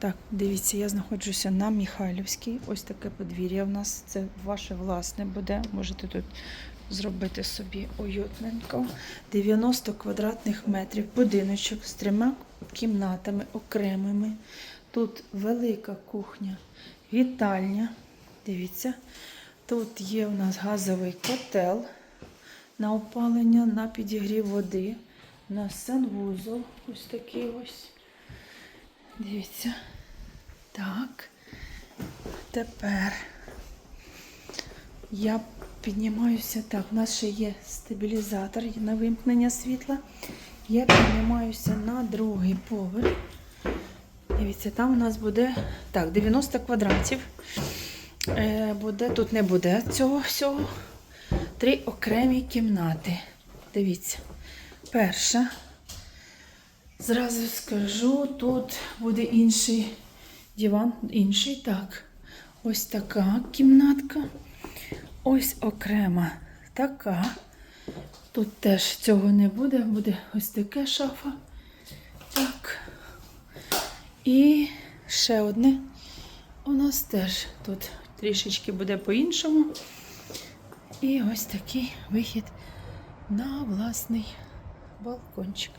Так, дивіться, я знаходжуся на Михайлівській. Ось таке подвір'я в нас. Це ваше власне буде. Можете тут зробити собі уютненько. 90 квадратних метрів. Будиночок з трьома кімнатами окремими. Тут велика кухня, вітальня. Дивіться. Тут є у нас газовий котел на опалення, на підігрів води. У нас санвузол ось такий ось. Дивіться. Так. Тепер я піднімаюся. Так, у нас ще є стабілізатор на вимкнення світла. Я піднімаюся на другий поверх. Дивіться, там у нас буде так, 90 квадратів. Е, буде, тут не буде цього всього. Три окремі кімнати. Дивіться. Перша. Зразу скажу, тут буде інший диван, інший. Так. Ось така кімнатка. Ось окрема така. Тут теж цього не буде, буде ось таке шафа. Так. І ще одне. У нас теж тут трішечки буде по-іншому. І ось такий вихід на власний балкончик.